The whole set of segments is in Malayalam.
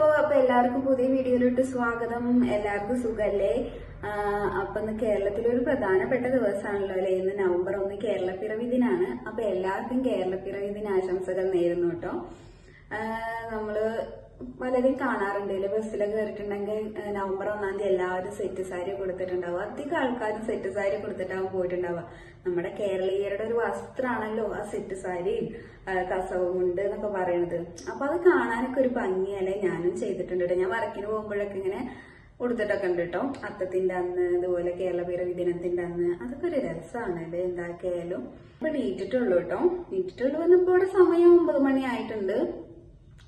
അപ്പൊ എല്ലാവർക്കും പുതിയ വീഡിയോയിലോട്ട് സ്വാഗതം. എല്ലാവർക്കും സുഖല്ലേ? അപ്പൊ ഇന്ന് കേരളത്തിലെ ഒരു പ്രധാനപ്പെട്ട ദിവസമാണല്ലോ അല്ലെ? ഇന്ന് നവംബർ ഒന്ന് കേരളപ്പിറവി ദിനാണ്. അപ്പൊ എല്ലാവർക്കും കേരളപ്പിറവി ദിനാശംസകൾ നേരുന്നു കേട്ടോ. നമ്മൾ പലരും കാണാറുണ്ട്. ബസ്സിലൊക്കെ കയറിയിട്ടുണ്ടെങ്കിൽ നവംബർ ഒന്നാം തീയതി എല്ലാവരും സെറ്റ് സാരി കൊടുത്തിട്ടുണ്ടാവും അധികം ആൾക്കാരും സെറ്റ് സാരി കൊടുത്തിട്ടാവും പോയിട്ടുണ്ടാവുക. നമ്മുടെ കേരളീയരുടെ ഒരു വസ്ത്രമാണല്ലോ ആ സെറ്റ് സാരി കസവുമുണ്ട് കസവും എന്നൊക്കെ പറയുന്നത് അപ്പൊ അത് കാണാനൊക്കെ ഒരു ഭംഗിയല്ലേ ഞാനും ചെയ്തിട്ടുണ്ട് കേട്ടോ ഞാൻ വർക്കിന് പോകുമ്പോഴൊക്കെ ഇങ്ങനെ കൊടുത്തിട്ടൊക്കെ ഉണ്ട് കേട്ടോ അത്തത്തിന്റെ അന്ന് ഇതുപോലെ കേരള പിറവി ദിനത്തിന്റെ അന്ന്. അതൊക്കെ ഒരു രസമാണ് അല്ലേ? എന്താക്കിയാലും ഇപ്പൊ നീറ്റിട്ടുള്ളൂ കേട്ടോ നീറ്റിട്ടുള്ളൂ വന്നപ്പോ ഇവിടെ സമയം ഒമ്പത് മണി ആയിട്ടുണ്ട്.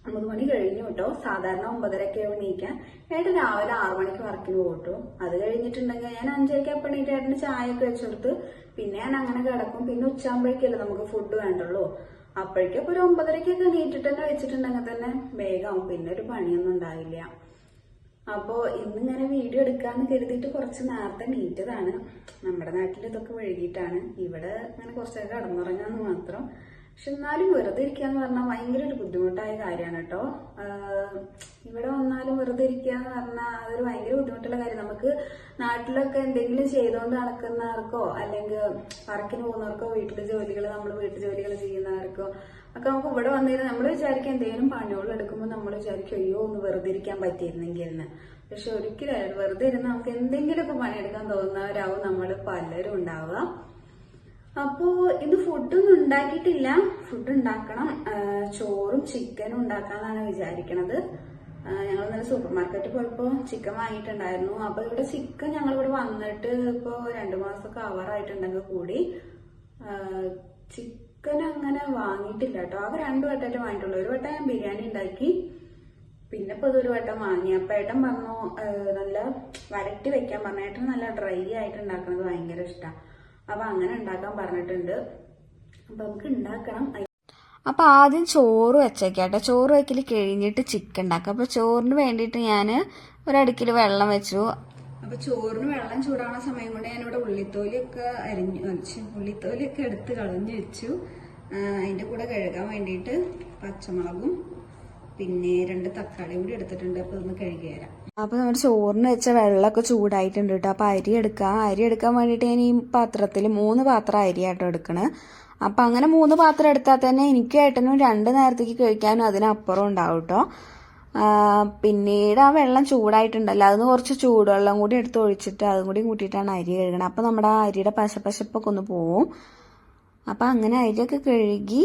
ഒമ്പത് മണി കഴിഞ്ഞു കേട്ടോ. സാധാരണ ഒമ്പതരക്കെ എണീക്കാൻ. ഏട്ടൻ രാവിലെ ആറു മണിക്ക് വർക്കിന് പോകട്ടോ. അത് കഴിഞ്ഞിട്ടുണ്ടെങ്കിൽ ഞാൻ അഞ്ചരക്ക് അപ്പം എണീറ്റ് ഏട്ടന് ചായ ഒക്കെ വെച്ചെടുത്ത് പിന്നെ ഞാൻ അങ്ങനെ കിടക്കും. പിന്നെ ഉച്ചയാകുമ്പോഴേക്കല്ലേ നമുക്ക് ഫുഡ് വേണ്ടുള്ളൂ. അപ്പോഴേക്കും ഒരു ഒമ്പതരക്കൊക്കെ എണീറ്റിട്ട് തന്നെ വെച്ചിട്ടുണ്ടെങ്കിൽ തന്നെ വേഗമാവും പിന്നെ ഒരു പണിയൊന്നും ഉണ്ടാവില്ല. അപ്പോ ഇന്നിങ്ങനെ വീഡിയോ എടുക്കാന്ന് കരുതിയിട്ട് കുറച്ച് നേരത്തെ നീറ്റതാണ് നമ്മുടെ നാട്ടിൽ ഇതൊക്കെ വഴുകിയിട്ടാണ്. ഇവിടെ അങ്ങനെ കുറച്ചൊക്കെ കടന്നുറങ്ങാന്ന് മാത്രം. പക്ഷെ എന്നാലും വെറുതെ ഇരിക്കുക എന്ന് പറഞ്ഞാൽ ഭയങ്കര ഒരു ബുദ്ധിമുട്ടായ കാര്യമാണ് കേട്ടോ. ഇവിടെ വന്നാലും വെറുതെ ഇരിക്കുക എന്ന് പറഞ്ഞാൽ അതൊരു ഭയങ്കര ബുദ്ധിമുട്ടുള്ള കാര്യം. നമുക്ക് നാട്ടിലൊക്കെ എന്തെങ്കിലും ചെയ്തുകൊണ്ട് നടക്കുന്നവർക്കോ അല്ലെങ്കിൽ വർക്കിന് പോകുന്നവർക്കോ വീട്ടിലെ ജോലികൾ നമ്മൾ വീട്ടു ജോലികൾ ചെയ്യുന്നവർക്കോ ഒക്കെ നമുക്ക് ഇവിടെ വന്നിരുന്ന് നമ്മൾ വിചാരിക്കും എന്തെങ്കിലും പണികൾ എടുക്കുമ്പോൾ നമ്മൾ വിചാരിക്കും അയ്യോ ഒന്ന് വെറുതെ ഇരിക്കാൻ പറ്റിയിരുന്നെങ്കിൽ എന്ന്. പക്ഷെ ഒരിക്കലും വെറുതെ ഇരുന്ന് നമുക്ക് എന്തെങ്കിലുമൊക്കെ പണിയെടുക്കാൻ തോന്നുന്നവരാവും നമ്മൾ പലരും ഉണ്ടാവുക. അപ്പോ ഇന്ന് ഫുഡൊന്നും ഉണ്ടാക്കിയിട്ടില്ല. ഫുഡ് ഉണ്ടാക്കണം. ചോറും ചിക്കനും ഉണ്ടാക്കാന്നാണ് വിചാരിക്കണത്. ഞങ്ങൾ ഇന്നലെ സൂപ്പർ മാർക്കറ്റിൽ പോയപ്പോ ചിക്കൻ വാങ്ങിയിട്ടുണ്ടായിരുന്നു. അപ്പൊ ഇവിടെ ചിക്കൻ ഞങ്ങൾ ഇവിടെ വന്നിട്ട് ഇപ്പോ രണ്ടു മാസമൊക്കെ ആവാറായിട്ടുണ്ടെങ്കിൽ കൂടി. ചിക്കൻ അങ്ങനെ വാങ്ങിയിട്ടില്ല കേട്ടോ. ആകെ രണ്ടു വട്ടമായിട്ട് വാങ്ങിയിട്ടുള്ളൂ. ഒരു വട്ടം ഞാൻ ബിരിയാണി ഉണ്ടാക്കി. പിന്നെ ഇപ്പൊ ഇതൊരു വട്ടം വാങ്ങി. അപ്പൊ ഏട്ടൻ പറഞ്ഞു നല്ല വരട്ടി വെക്കാൻ പറഞ്ഞു. ഏട്ടൻ നല്ല ഡ്രൈ ആയിട്ട് ഉണ്ടാക്കുന്നത് ഭയങ്കര ഇഷ്ടമാണ് അപ്പൊ അങ്ങനെ ഉണ്ടാക്കാൻ പറഞ്ഞിട്ടുണ്ട്. അപ്പൊ നമുക്ക് ഉണ്ടാക്കണം. അപ്പോൾ ആദ്യം ചോറ് വെച്ചേക്കാട്ടെ. ചോറ് വെക്കൽ കഴിഞ്ഞിട്ട് ചിക്കൻ ഉണ്ടാക്കാം. അപ്പോൾ ചോറിന് വേണ്ടിയിട്ട് ഞാൻ ഒരടുക്കിൽ വെള്ളം വെച്ചു. അപ്പൊ ചോറിന് വെള്ളം ചൂടാവുന്ന സമയം കൊണ്ട് ഞാനിവിടെ ഉള്ളിത്തോലിയൊക്കെ അരിഞ്ഞു വെച്ചു. ഉള്ളിത്തോലിയൊക്കെ എടുത്ത് കളഞ്ഞു വെച്ചു. അതിന്റെ കൂടെ കഴുകാൻ വേണ്ടിയിട്ട് പച്ചമുളകും പിന്നെ രണ്ട് തക്കാളിയും കൂടി എടുത്തിട്ടുണ്ട്. അപ്പൊ ഒന്ന് കഴുകി തരാം അപ്പോൾ നമ്മുടെ ചോറിന് വെച്ച വെള്ളമൊക്കെ ചൂടായിട്ടുണ്ട് കേട്ടോ അപ്പോൾ അരി എടുക്കാം. അരി എടുക്കാൻ വേണ്ടിയിട്ട് ഞാൻ ഈ പാത്രത്തിൽ മൂന്ന് പാത്രം അരി ആയിട്ട് എടുക്കണേ. അപ്പം അങ്ങനെ മൂന്ന് പാത്രം എടുത്താൽ തന്നെ എനിക്ക് ഏട്ടനും രണ്ട് നേരത്തേക്ക് കഴിക്കാനും അതിനപ്പുറം ഉണ്ടാവും കേട്ടോ പിന്നീട് ആ വെള്ളം ചൂടായിട്ടുണ്ടല്ലോ. അതിന് കുറച്ച് ചൂടുവെള്ളം കൂടി എടുത്ത് ഒഴിച്ചിട്ട് അതും കൂടി കൂട്ടിയിട്ടാണ് അരി കഴുകണം. അപ്പം നമ്മുടെ ആ അരിയുടെ പശപ്പശപ്പൊക്കെ ഒന്ന് പോവും. അപ്പം അങ്ങനെ അരിയൊക്കെ കഴുകി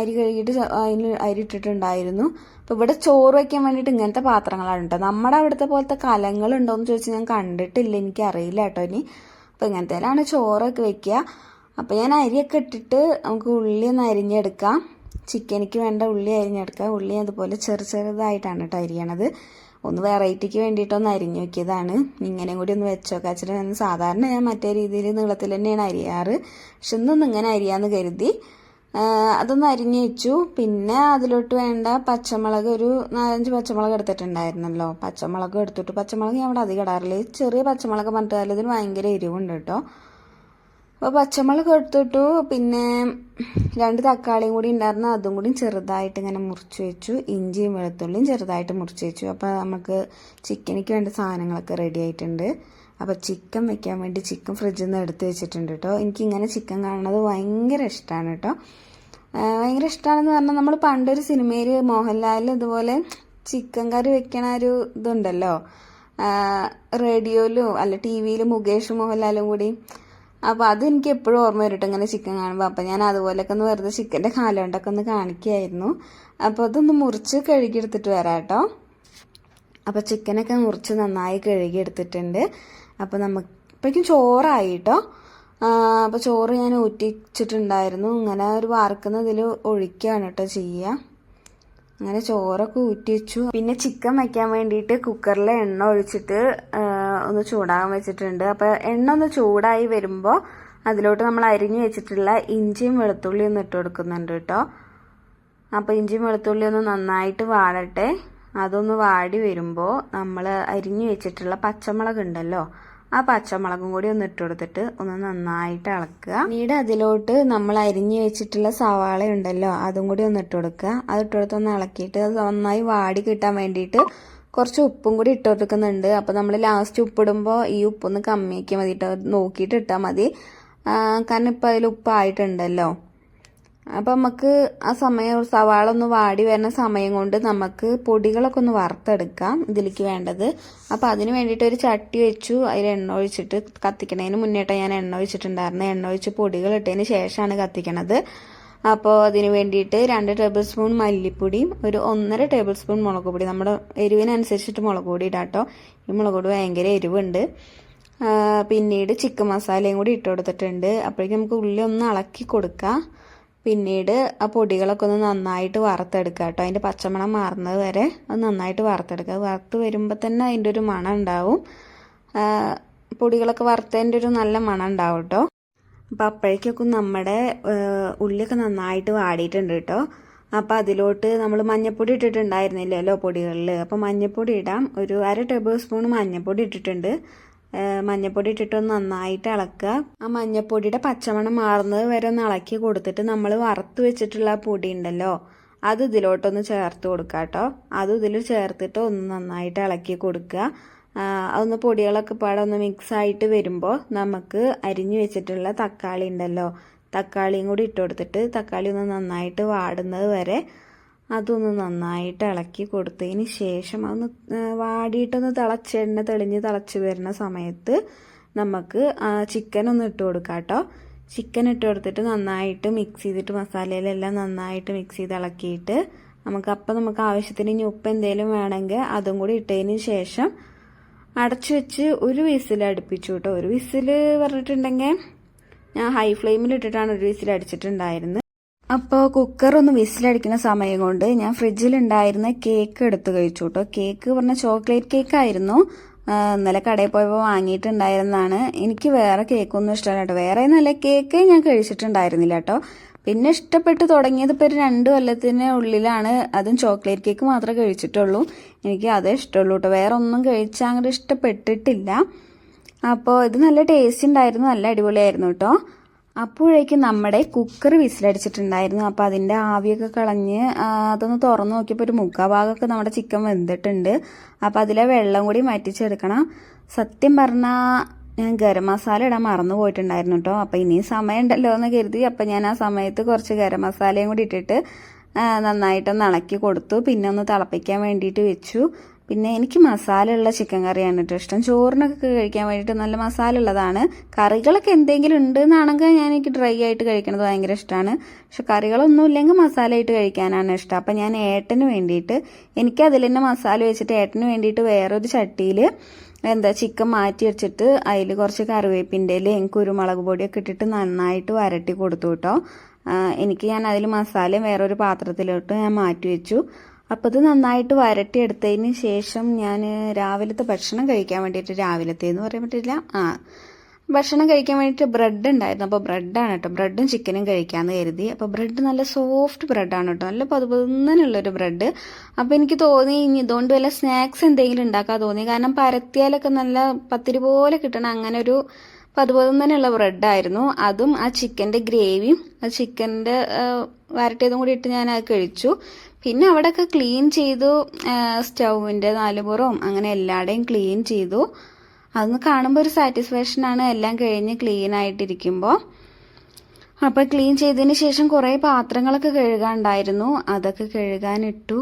അരി കഴുകിയിട്ട് അതിന് അരി ഇട്ടിട്ടുണ്ടായിരുന്നു. അപ്പം ഇവിടെ ചോറ് വയ്ക്കാൻ വേണ്ടിയിട്ട് ഇങ്ങനത്തെ പാത്രങ്ങളാണ് കേട്ടോ നമ്മുടെ അവിടുത്തെ പോലത്തെ കലങ്ങളുണ്ടോയെന്ന് ചോദിച്ചാൽ ഞാൻ കണ്ടിട്ടില്ല. എനിക്കറിയില്ല കേട്ടോ ഇനി. അപ്പം ഇങ്ങനത്തേലാണ് ചോറൊക്കെ വെക്കുക അപ്പം ഞാൻ അരിയൊക്കെ ഇട്ടിട്ട് നമുക്ക് ഉള്ളി ഒന്ന് അരിഞ്ഞെടുക്കാം. ചിക്കനിക്ക് വേണ്ട ഉള്ളി അരിഞ്ഞെടുക്കാം. ഉള്ളി അതുപോലെ ചെറു ചെറുതായിട്ടാണ് കേട്ടോ അരിയണത്. ഒന്ന് വെറൈറ്റിക്ക് വേണ്ടിയിട്ടൊന്ന് അരിഞ്ഞു വെക്കിയതാണ് ഇങ്ങനെയും കൂടി ഒന്ന് വെച്ചോക്കാം ഞാൻ സാധാരണ ഞാൻ മറ്റേ രീതിയിൽ നീളത്തിൽ തന്നെയാണ് അരിയാറ്. പക്ഷെ ഇന്നൊന്നും ഇങ്ങനെ അരിയാന്ന് കരുതി. അതൊന്ന് അരിഞ്ഞു വെച്ചു. പിന്നെ അതിലോട്ട് വേണ്ട പച്ചമുളക് ഒരു നാലഞ്ച് പച്ചമുളക് എടുത്തിട്ടുണ്ടായിരുന്നല്ലോ. പച്ചമുളക് എടുത്തിട്ട്. പച്ചമുളക് ഞാൻ അവിടെ അധികം ഇടാറില്ല. ചെറിയ പച്ചമുളക് പറഞ്ഞിട്ട് ഇതിന് ഭയങ്കര എരിവുണ്ട് കേട്ടോ. അപ്പോൾ പച്ചമുളക് എടുത്തിട്ടു. പിന്നെ രണ്ട് തക്കാളിയും കൂടി ഉണ്ടായിരുന്നു. അതും കൂടി ചെറുതായിട്ട് ഇങ്ങനെ മുറിച്ച് വെച്ചു. ഇഞ്ചിയും വെളുത്തുള്ളിയും ചെറുതായിട്ട് മുറിച്ച് വെച്ചു. അപ്പോൾ നമുക്ക് ചിക്കനിക്ക് വേണ്ട സാധനങ്ങളൊക്കെ റെഡി ആയിട്ടുണ്ട്. അപ്പോൾ ചിക്കൻ വെക്കാൻ വേണ്ടി ചിക്കൻ ഫ്രിഡ്ജിൽ നിന്ന് എടുത്ത് വെച്ചിട്ടുണ്ട് കേട്ടോ എനിക്കിങ്ങനെ ചിക്കൻ കാണുന്നത് ഭയങ്കര ഇഷ്ടമാണ് കേട്ടോ ഭയങ്കര ഇഷ്ടമാണെന്ന് പറഞ്ഞാൽ നമ്മൾ പണ്ടൊരു സിനിമയിൽ മോഹൻലാൽ ഇതുപോലെ ചിക്കൻ കറി വെക്കണ ഒരു ഇതുണ്ടല്ലോ. റേഡിയോയിലും അല്ല ടി വിയിലും മുകേഷ് മോഹൻലാലും കൂടി. അപ്പോൾ അത് എനിക്ക് എപ്പോഴും ഓർമ്മ വരും ഇങ്ങനെ ചിക്കൻ കാണുമ്പോൾ അപ്പോൾ ഞാൻ അതുപോലെയൊക്കെ ഒന്ന് വെറുതെ ചിക്കന്റെ കാലുകൊണ്ടൊക്കെ ഒന്ന് കാണിക്കുകയായിരുന്നു അപ്പോൾ അതൊന്ന് മുറിച്ച് കഴുകിയെടുത്തിട്ട് വരാം കേട്ടോ അപ്പോൾ ചിക്കനൊക്കെ മുറിച്ച് നന്നായി കഴുകി എടുത്തിട്ടുണ്ട് അപ്പോൾ നമുക്ക് ഇപ്പോഴേക്കും ചോറായി കേട്ടോ അപ്പോൾ ചോറ് ഞാൻ ഊറ്റിച്ചിട്ടുണ്ടായിരുന്നു. ഇങ്ങനെ ഒരു വാർക്കുന്നതിൽ ഒഴിക്കുകയാണ് കേട്ടോ ചെയ്യുക അങ്ങനെ ചോറൊക്കെ ഊറ്റി വെച്ചു പിന്നെ ചിക്കൻ വയ്ക്കാൻ വേണ്ടിയിട്ട് കുക്കറിൽ എണ്ണ ഒഴിച്ചിട്ട് ഒന്ന് ചൂടാകാൻ വെച്ചിട്ടുണ്ട്. അപ്പോൾ എണ്ണ ഒന്ന് ചൂടായി വരുമ്പോൾ അതിലോട്ട് നമ്മൾ അരിഞ്ഞു വെച്ചിട്ടുള്ള ഇഞ്ചിയും വെളുത്തുള്ളിയും ഒന്ന് ഇട്ട് കൊടുക്കുന്നുണ്ട് കേട്ടോ. അപ്പോൾ ഇഞ്ചിയും വെളുത്തുള്ളിയും ഒന്ന് നന്നായിട്ട് വാടട്ടെ. അതൊന്ന് വാടി വരുമ്പോൾ നമ്മൾ അരിഞ്ഞു വെച്ചിട്ടുള്ള പച്ചമുളക് ഉണ്ടല്ലോ ആ പച്ചമുളകും കൂടി ഒന്ന് ഇട്ട് കൊടുത്തിട്ട് ഒന്ന് നന്നായിട്ട് ഇളക്കുക. പിന്നീട് അതിലോട്ട് നമ്മൾ അരിഞ്ഞു വെച്ചിട്ടുള്ള സവാള ഉണ്ടല്ലോ അതും കൂടി ഒന്ന് ഇട്ട് കൊടുക്കുക. അത് ഇട്ട് കൊടുത്ത് ഒന്ന് ഇളക്കിയിട്ട് അത് നന്നായി വാടി കിട്ടാൻ വേണ്ടിയിട്ട് കുറച്ച് ഉപ്പും കൂടി ഇട്ട് കൊടുക്കുന്നുണ്ട്. അപ്പോൾ നമ്മൾ ലാസ്റ്റ് ഉപ്പിടുമ്പോൾ ഈ ഉപ്പൊന്ന് കമ്മിയാക്കിയാൽ മതി നോക്കിയിട്ട് ഇട്ടാൽ മതി. കാരണം ഇപ്പോൾ അതിൽ ഉപ്പായിട്ടുണ്ടല്ലോ. അപ്പം നമുക്ക് ആ സമയം സവാള ഒന്ന് വാടി വരുന്ന സമയം കൊണ്ട് നമുക്ക് പൊടികളൊക്കെ ഒന്ന് വറുത്തെടുക്കാം ഇതിലേക്ക് വേണ്ടത്. അപ്പോൾ അതിന് വേണ്ടിയിട്ട് ഒരു ചട്ടി വെച്ചു അതിൽ എണ്ണ ഒഴിച്ചിട്ട് കത്തിക്കണതിന് മുന്നേട്ടാണ് ഞാൻ എണ്ണ ഒഴിച്ചിട്ടുണ്ടായിരുന്നു. എണ്ണ ഒഴിച്ച് പൊടികൾ ഇട്ടതിന് ശേഷമാണ് കത്തിക്കണത്. അപ്പോൾ അതിന് വേണ്ടിയിട്ട് രണ്ട് ടേബിൾ സ്പൂൺ മല്ലിപ്പൊടിയും ഒരു ഒന്നര ടേബിൾ സ്പൂൺ മുളക് പൊടി. നമ്മുടെ എരിവിനനുസരിച്ചിട്ട് മുളക് പൊടി ഇടാം കേട്ടോ ഈ മുളക് പൊടി ഭയങ്കര എരിവുണ്ട്. പിന്നീട് ചിക്കൻ മസാലയും കൂടി ഇട്ട് കൊടുത്തിട്ടുണ്ട്. അപ്പോഴേക്കും നമുക്ക് ഉള്ളി ഒന്ന് ഇളക്കി കൊടുക്കാം. പിന്നീട് ആ പൊടികളൊക്കെ ഒന്ന് നന്നായിട്ട് വറുത്തെടുക്കുക കേട്ടോ. അതിന്റെ പച്ചമണം മാറുന്നത് വരെ അത് നന്നായിട്ട് വറുത്തെടുക്കുക. വറുത്ത് വരുമ്പോൾ തന്നെ അതിന്റെ ഒരു മണം ഉണ്ടാവും. പൊടികളൊക്കെ വറുത്തതിന്റെ ഒരു നല്ല മണം ഉണ്ടാവും കേട്ടോ. അപ്പോൾ അപ്പോഴേക്കൊക്കെ നമ്മുടെ ഉള്ളിയൊക്കെ നന്നായിട്ട് വാടിയിട്ടുണ്ട് കേട്ടോ. അപ്പോൾ അതിലോട്ട് നമ്മൾ മഞ്ഞപ്പൊടി ഇട്ടിട്ടുണ്ടായിരുന്നില്ലല്ലോ പൊടികളിൽ. അപ്പോൾ മഞ്ഞപ്പൊടി ഇടാം. ഒരു അര ടേബിൾ സ്പൂൺ മഞ്ഞപ്പൊടി ഇട്ടിട്ടുണ്ട്. ആ, മഞ്ഞൾപ്പൊടി ഇട്ടിട്ട് ഒന്ന് നന്നായിട്ട് ഇളക്കുക. ആ മഞ്ഞപ്പൊടിയുടെ പച്ചമണം മാറുന്നത് വരെ ഒന്ന് ഇളക്കി കൊടുത്തിട്ട് നമ്മൾ വറുത്ത് വെച്ചിട്ടുള്ള പൊടി ഉണ്ടല്ലോ അത് ഇതിലോട്ടൊന്ന് ചേർത്ത് കൊടുക്കുക കേട്ടോ. അത് ഇതിൽ ചേർത്തിട്ട് ഒന്ന് നന്നായിട്ട് ഇളക്കി കൊടുക്കുക. അതൊന്ന് പൊടികളൊക്കെ പാടെ ഒന്ന് മിക്സ് ആയിട്ട് വരുമ്പോൾ നമുക്ക് അരിഞ്ഞു വെച്ചിട്ടുള്ള തക്കാളി ഉണ്ടല്ലോ തക്കാളിയും കൂടി ഇട്ട് കൊടുത്തിട്ട് തക്കാളി ഒന്ന് നന്നായിട്ട് വാടുന്നത് വരെ അതൊന്ന് നന്നായിട്ട് ഇളക്കി കൊടുത്തതിന് ശേഷം അതൊന്ന് വാടിയിട്ടൊന്ന് തിളച്ച് എണ്ണ തെളിഞ്ഞ് തിളച്ച് വരുന്ന സമയത്ത് നമുക്ക് ചിക്കൻ ഒന്ന് ഇട്ട് കൊടുക്കാം കേട്ടോ. ചിക്കൻ ഇട്ട് കൊടുത്തിട്ട് നന്നായിട്ട് മിക്സ് ചെയ്തിട്ട് മസാലയിലെല്ലാം നന്നായിട്ട് മിക്സ് ചെയ്ത് ഇളക്കിയിട്ട് നമുക്ക് അപ്പം നമുക്ക് ആവശ്യത്തിന് ഇനി ഉപ്പ് എന്തെങ്കിലും വേണമെങ്കിൽ അതും കൂടി ഇട്ടതിന് ശേഷം അടച്ചു വെച്ച് ഒരു വിസിൽ അടുപ്പിച്ചു കേട്ടോ. ഒരു വിസിൽ പറഞ്ഞിട്ടുണ്ടെങ്കിൽ ഞാൻ ഹൈ ഫ്ലെയിമിൽ ഇട്ടിട്ടാണ് ഒരു വിസിൽ അടിച്ചിട്ടുണ്ടായിരുന്നത്. അപ്പോൾ കുക്കർ ഒന്ന് വിസിലടിക്കുന്ന സമയം കൊണ്ട് ഞാൻ ഫ്രിഡ്ജിലുണ്ടായിരുന്ന കേക്ക് എടുത്ത് കഴിച്ചു കേട്ടോ കേക്ക് പറഞ്ഞ ചോക്ലേറ്റ് കേക്ക് ആയിരുന്നു. ഇന്നലെ കടയിൽ പോയപ്പോൾ വാങ്ങിയിട്ടുണ്ടായിരുന്നതാണ്. എനിക്ക് വേറെ കേക്കൊന്നും ഇഷ്ടമല്ല കേട്ടോ വേറെ നല്ല കേക്ക് ഞാൻ കഴിച്ചിട്ടുണ്ടായിരുന്നില്ല കേട്ടോ പിന്നെ ഇഷ്ടപ്പെട്ട് തുടങ്ങിയത് ഇപ്പോൾ ഒരു രണ്ട് കൊല്ലത്തിന് ഉള്ളിലാണ്. അതും ചോക്ലേറ്റ് കേക്ക് മാത്രമേ കഴിച്ചിട്ടുള്ളൂ. എനിക്ക് അതേ ഇഷ്ടമുള്ളൂ കേട്ടോ വേറെ ഒന്നും കഴിച്ചാൽ അങ്ങോട്ട് ഇഷ്ടപ്പെട്ടിട്ടില്ല. അപ്പോൾ ഇത് നല്ല ടേസ്റ്റ് ഉണ്ടായിരുന്നു. നല്ല അടിപൊളിയായിരുന്നു കേട്ടോ അപ്പോഴേക്കും നമ്മുടെ കുക്കർ വിസിലടിച്ചിട്ടുണ്ടായിരുന്നു. അപ്പോൾ അതിന്റെ ആവിയൊക്കെ കളഞ്ഞ് അതൊന്ന് തുറന്ന് നോക്കിയപ്പോൾ ഒരു മുക്കാ ഭാഗമൊക്കെ നമ്മുടെ ചിക്കൻ വെന്തിട്ടുണ്ട്. അപ്പോൾ അതിലെ വെള്ളം കൂടി മാറ്റിച്ചെടുക്കണം സത്യം പറഞ്ഞാൽ ഞാൻ ഗരം മസാല ഇടാൻ മറന്നു പോയിട്ടുണ്ടായിരുന്നു കേട്ടോ അപ്പോൾ ഇനിയും സമയം ഉണ്ടല്ലോ എന്ന് കരുതി അപ്പോൾ ഞാൻ ആ സമയത്ത് കുറച്ച് ഗരം മസാലയും കൂടി ഇട്ടിട്ട് നന്നായിട്ടൊന്ന് ഇളക്കി കൊടുത്തു. പിന്നെ ഒന്ന് തിളപ്പിക്കാൻ വേണ്ടിയിട്ട് വെച്ചു. പിന്നെ എനിക്ക് മസാലയുള്ള ചിക്കൻ കറിയാണ് കേട്ടോ ഇഷ്ടം. ചോറിനൊക്കെ കഴിക്കാൻ വേണ്ടിയിട്ട് നല്ല മസാല ഉള്ളതാണ് കറികളൊക്കെ എന്തെങ്കിലും ഉണ്ട് എന്നാണെങ്കിൽ ഞാൻ എനിക്ക് ഡ്രൈ ആയിട്ട് കഴിക്കുന്നത് ഭയങ്കര ഇഷ്ടമാണ് പക്ഷെ കറികളൊന്നും ഇല്ലെങ്കിൽ മസാല ആയിട്ട് കഴിക്കാനാണ് ഇഷ്ടം. അപ്പം ഞാൻ ഏട്ടന് വേണ്ടിയിട്ട് എനിക്ക് അതിൽ തന്നെ മസാല വെച്ചിട്ട് ഏട്ടന് വേണ്ടിയിട്ട് വേറൊരു ചട്ടിയിൽ എന്താ ചിക്കൻ മാറ്റി വെച്ചിട്ട് അതിൽ കുറച്ച് കറിവേപ്പിന്റെ ഇലയും കുരുമുളക് പൊടിയൊക്കെ ഇട്ടിട്ട് നന്നായിട്ട് വരട്ടി കൊടുത്തു കേട്ടോ എനിക്ക് ഞാൻ അതിൽ മസാലയും വേറൊരു പാത്രത്തിലോട്ട് ഞാൻ മാറ്റി വെച്ചു. അപ്പോൾ ഇത് നന്നായിട്ട് വരട്ടിയെടുത്തതിന് ശേഷം ഞാൻ രാവിലത്തെ ഭക്ഷണം കഴിക്കാൻ വേണ്ടിയിട്ട് രാവിലത്തെ എന്ന് പറയാൻ പറ്റില്ല. ആ ഭക്ഷണം കഴിക്കാൻ വേണ്ടിയിട്ട് ബ്രെഡ് ഉണ്ടായിരുന്നു. അപ്പോൾ ബ്രെഡാണ് കേട്ടോ. ബ്രെഡും ചിക്കനും കഴിക്കാമെന്ന് കരുതി. അപ്പോൾ ബ്രെഡ് നല്ല സോഫ്റ്റ് ബ്രെഡാണ് കേട്ടോ. നല്ല പതുപതുന്നനുള്ളൊരു ബ്രെഡ്. അപ്പോൾ എനിക്ക് തോന്നി ഇനി ഇതുകൊണ്ട് വല്ല സ്നാക്സ് എന്തെങ്കിലും ഉണ്ടാക്കാൻ തോന്നി. കാരണം പരത്തിയാലൊക്കെ നല്ല പത്തിരി പോലെ കിട്ടണം. അങ്ങനെ ഒരു പതുപതുന്നനുള്ള ബ്രെഡായിരുന്നു അതും ആ ചിക്കന്റെ ഗ്രേവിയും ആ ചിക്കന്റെ വരട്ടിയതും കൂടി ഇട്ട് ഞാൻ അത് കഴിച്ചു. പിന്നെ അവിടെയൊക്കെ ക്ലീൻ ചെയ്തു. സ്റ്റൗവിന്റെ നാലുപുറവും അങ്ങനെ എല്ലാവരുടെയും ക്ലീൻ ചെയ്തു. അതൊന്ന് കാണുമ്പോൾ ഒരു സാറ്റിസ്ഫാക്ഷനാണ് എല്ലാം കഴിഞ്ഞ് ക്ലീൻ ആയിട്ടിരിക്കുമ്പോൾ അപ്പോൾ ക്ലീൻ ചെയ്തതിന് ശേഷം കുറേ പാത്രങ്ങളൊക്കെ കഴുകാനുണ്ടായിരുന്നു അതൊക്കെ കഴുകാനിട്ടു.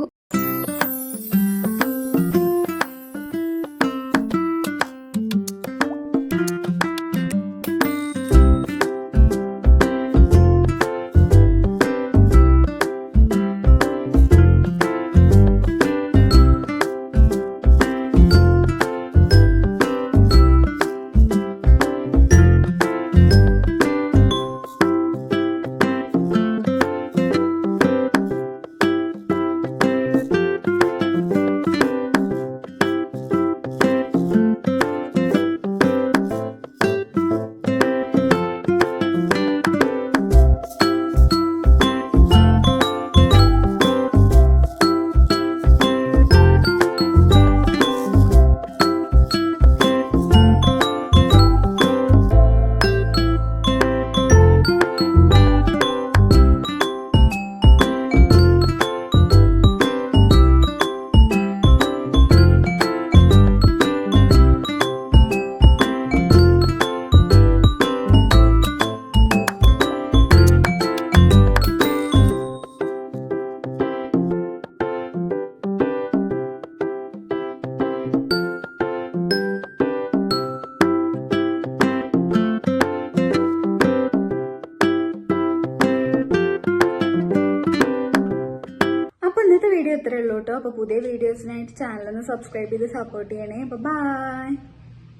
അപ്പോൾ പുതിയ വീഡിയോസിനായിട്ട് ചാനലൊന്ന് സബ്സ്ക്രൈബ് ചെയ്ത് സപ്പോർട്ട് ചെയ്യണേ. അപ്പോൾ ബൈ